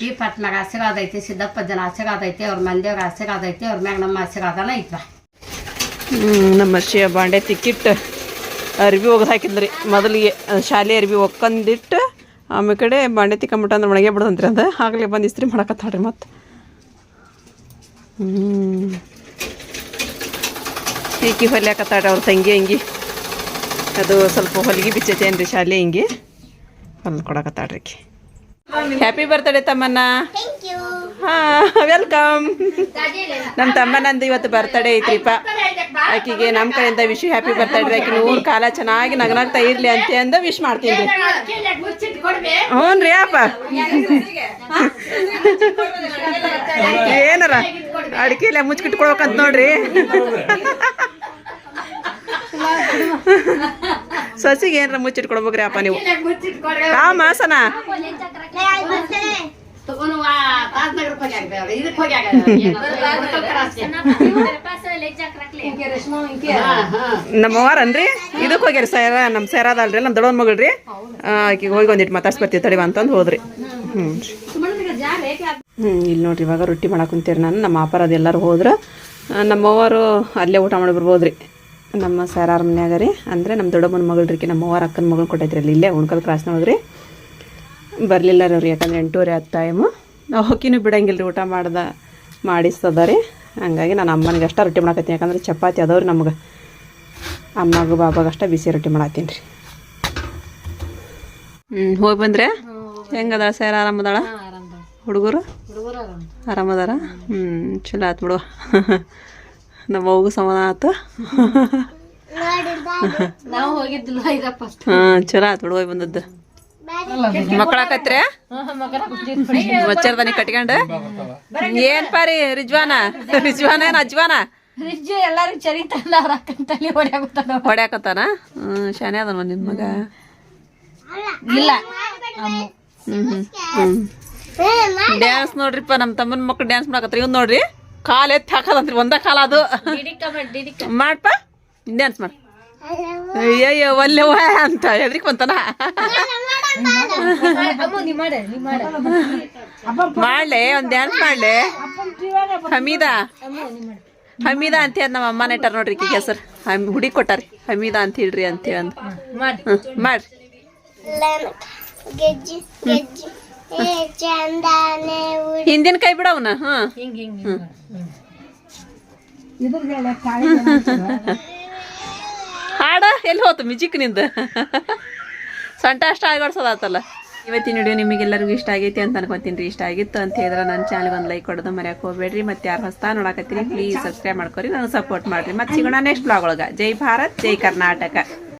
ಬಿ ಫಾತಿಮಾಗ ಆಶೀರ್ವಾದ ಐತಿ ಸಿದ್ದಪ್ಪಜ್ಜನ ಆಶೀರ್ವಾದ ಐತಿ ಅವ್ರ ಮಂದಿಯವ್ರ ಆಶೀರ್ವಾದ ಐತಿ ಅವ್ರ ಮ್ಯಾಗ ನಮ್ಮ ಆಶೀರ್ವಾದನ ಐತ್ವ. ನಮ್ಮ ಶಿವ ಬಾಂಡೆ ತಿಕ್ಕಿಟ್ಟು ಅರ್ಬಿ ಒಗ್ದು ಹಾಕಿದ್ರಿ. ಮೊದಲಿಗೆ ಶಾಲೆ ಅರ್ಬಿ ಒಕ್ಕಂದಿಟ್ಟು ಆಮೇಲೆ ಕಡೆ ಬಾಂಡೆ ತಿಕ್ಕಂಬಿಟ್ಟು ಅಂದ್ರೆ ಒಣಗೇ ಬಿಡದಂತ್ರಿ ಅದು. ಆಗಲೇ ಬಂದು ಇಸ್ತ್ರಿ ಮಾಡಕತ್ತಾಳ್ರಿ ಮತ್ತೆ. ಹ್ಞೂ ಈಕಿ ಹೊಲಿಯಾಕತ್ತಾಳ ಅವ್ರ ತಂಗಿ ಹಿಂಗಿ. ಅದು ಸ್ವಲ್ಪ ಹೊಲಿಗೆ ಬಿಚ್ಚೈತೇನ್ರಿ ಶಾಲೆ ಹಿಂಗಿ. ಹೊಲ್ ಕೊಡಕತ್ತಾಡ್ರಿ ಈಕಿ ಹ್ಯಾಪಿ ಬರ್ತಡೇ ತಮ್ಮನ್ನ ಹಾ ವೆಲ್ಕಮ್ ನಮ್ಮ ತಮ್ಮನಂದು ಇವತ್ತು ಬರ್ತಡೇ ಐತ್ರಿಪ್ಪ ಆಕಿಗೆ ನಮ್ಮ ಕಡೆಯಿಂದ ವಿಶ್ ಹ್ಯಾಪಿ ಬರ್ತಡೇ ಆಕಿ ನೂರು ಕಾಲ ಚೆನ್ನಾಗಿ ನಗನಾಗ್ತಾ ಇರ್ಲಿ ಅಂತ ಅಂದ ವಿಶ್ ಮಾಡ್ತೀನಿ ಹ್ಞೂ ರೀ ಅಪ್ಪ. ಏನಾರ ಅಡಿಕೆಲೆ ಮುಚ್ಚಿಟ್ಕೊಳ್ಬೇಕಂತ ನೋಡ್ರಿ. ಸಸಿಗೆ ಏನಾರ ಮುಚ್ಚಿಟ್ಕೊಡ್ಬೇಕ್ರಿ ಅಪ್ಪ ನೀವು. ಆ ಮಾಸನ? ನಮ್ಮವಾರನ್ರಿ ಇದಕ್ಕೆ ಹೋಗ್ಯಾರ ಸೈರ ನಮ್ಮ ಸೈರಾದಲ್ರಿ ನಮ್ಮ ದೊಡ್ಡ ಮಗಳ್ರಿ. ಆಕಿಗೆ ಹೋಗಿ ಒಂದಿಟ್ಟು ಮಾತಾಡ್ಸ್ಬರ್ತೀವಿ ತಡಿವ ಅಂತಂದು ಹೋದ್ರಿ. ಹ್ಞೂ ಹ್ಞೂ ಇಲ್ಲಿ ನೋಡ್ರಿ ಇವಾಗ ರೊಟ್ಟಿ ಮಾಡಕ್ಕೆ ಕುಂತೀರಿ ನಾನು. ನಮ್ಮ ಅಪ್ಪಾರ ಎಲ್ಲರೂ ಹೋದ್ರೆ ನಮ್ಮವರು ನಮ್ಮವ್ವರು ಅಲ್ಲೇ ಊಟ ಮಾಡಿ ಬರ್ಬೋದ್ರಿ. ರೀ ನಮ್ಮ ಸೈರಾರ ಮನ್ಯಾಗ ರೀ. ಅಂದ್ರೆ ನಮ್ಮ ದೊಡ್ಡಮ್ಮನ ಮಗಳ್ರಿ ನಮ್ಮವ್ವಾರ ಅಕ್ಕನ ಮಗಳು ಕೊಟ್ಟೈತ್ರಿ ಅಲ್ಲಿ. ಇಲ್ಲೇ ಉಣ್ಕಲ್ ಕ್ರಾಸ್ನೊಳಗೆ ರೀ ಬರಲಿಲ್ಲ ರೀ ಅವ್ರು ಯಾಕಂದ್ರೆ ಎಂಟೂವರೆ ಹತ್ತು ಟೈಮು ನಾವು ಹೊಕ್ಕಿನೂ ಬಿಡಂಗಿಲ್ಲ ರೀ ಊಟ ಮಾಡ್ದ ಮಾಡಿಸ್ತದ ರೀ ಹಂಗಾಗಿ ನಾನು ಅಮ್ಮನಿಗೆ ಅಷ್ಟ ರೊಟ್ಟಿ ಮಾಡಕತ್ತೀನಿ ಯಾಕಂದ್ರೆ ಚಪಾತಿ ಅದಾವ್ರಿ ನಮ್ಗೆ. ಅಮ್ಮಗೂ ಬಾಬಾಗ ಅಷ್ಟ ಬಿಸಿ ರೊಟ್ಟಿ ಮಾಡತ್ತೀನಿ ರೀ. ಹ್ಞೂ ಹೋಗಿ ಬಂದ್ರೆ? ಹೆಂಗದ ಸರ್ ಆರಾಮದಾಳ? ಹುಡುಗರು? ಆರಾಮದಾರ? ಹ್ಞೂ ಚಲೋ ಆತು ಬಿಡು. ನಮ್ಮ ಅವು ಸಮಾನ ಆತು. ಹಾಂ ಚಲೋ ಆತು ಬಿಡು ಹೋಗಿ ಬಂದದ್ದು. ಮಕ್ಕಳಾಕತ್ರೆ ಮಚ್ಚರ್ದಾನಿ ಕಟ್ಕೊಂಡು? ಏನ್ ಪಾರಿ ರಿಜ್ವಾನ? ರಿಜ್ವಾನ ಏನ್ ಅಜ್ವಾನ? ಫ್ರಿಜ್ಜು ಎಲ್ಲಾರು ಚರಿತಲ್ಲ ಅವ್ರ ಅಕ್ಕನ ತಲೆ ಹೊಡ್ಯಾಕತ್ತಾನ ಹೊಡ್ಯಾಕತ್ತಾನ? ಹ್ಮ್ ಶಾನೆ ಅದನ ನಿನ್ ಮಗ. ಇಲ್ಲ. ಡ್ಯಾನ್ಸ್ ನೋಡ್ರಿಪ್ಪ ನಮ್ಮ ತಮ್ಮನ ಮಕ್ಳು ಡ್ಯಾನ್ಸ್ ಮಾಡಕತ್ರಿ. ಇವ್ ನೋಡ್ರಿ ಕಾಲ್ ಎತ್ತಿ ಹಾಕದಂತ್ರಿ. ಒಂದ ಕಾಲ ಅದು. ಮಾಡ್ಪ ಡ್ಯಾನ್ಸ್ ಮಾಡ. ಅಯ್ಯಯ್ಯೋ ಒಲ್ಲೆ ವಾ ಅಂತ. ಎದ್ರಿಕ್ ಬಂತಾನ? ಮಾಡ್ಲೆ ಒಂದ್ ಡ್ಯಾನ್ಸ್ ಮಾಡ್ಲೆ? ಹಮೀದಾ? ಹಮೀದಾ ಅಂತ ಹೇಳಿ ನಮ್ಮ ಅಮ್ಮನ ಇಟ್ಟಾರ ನೋಡ್ರಿ ಈಗ ಹೆಸರು. ಹಮ್ ಹುಡಿ ಕೊಟ್ಟಾರಿ. ಹಮೀದಾ ಅಂತ ಹೇಳ್ರಿ ಅಂತ ಹೇಳಿ ಮಾಡ್ರಿ ಗೆಜ್ಜಿ ಗೆಜ್ಜಿ ಏ ಚಂದಾನೆ ಹಿಂದಿನ ಕೈ ಬಿಡವನ ಹ್ಮ್. ಹಿಂಗ್ ಹಿಂಗ್ ಹಾಡ ಎಲ್ಲಿ ಹೋತು ಮ್ಯೂಜಿಕ್ನಿಂದ? ಸೊಂಟ ಅಷ್ಟ ಆಗೋಡ್ಸೋದಾತಲ್ಲ ಇವತ್ತಿನ ವಿಡಿಯೋ ನಿಮಗೆಲ್ಲರಿಗೂ ಇಷ್ಟ ಆಗೈತಿ ಅಂತ ಅನ್ಕೊಂತೀನಿ ರೀ. ಇಷ್ಟ ಆಗಿತ್ತು ಅಂತ ಹೇಳಿದ್ರೆ ನನ್ನ ಚಾನಲ್ಗೆ ಒಂದು ಲೈಕ್ ಕೊಡೋದು ಮರ್ಯಾಕೆ ಹೋಗ್ಬೇಡ್ರಿ. ಮತ್ತೆ ಯಾರು ಹೊಸ್ತಾ ನೋಡಕತ್ತೀರಿ ಪ್ಲೀಸ್ ಸಬ್ಸ್ಕ್ರೈಬ್ ಮಾಡ್ಕೊರಿ. ನನಗೆ ಸಪೋರ್ಟ್ ಮಾಡಿರಿ. ಮತ್ತೆ ಸಿಗೋಣ ನೆಕ್ಸ್ಟ್ ಬ್ಲಾಗ್ ಒಳಗೆ. ಜೈ ಭಾರತ್, ಜೈ ಕರ್ನಾಟಕ.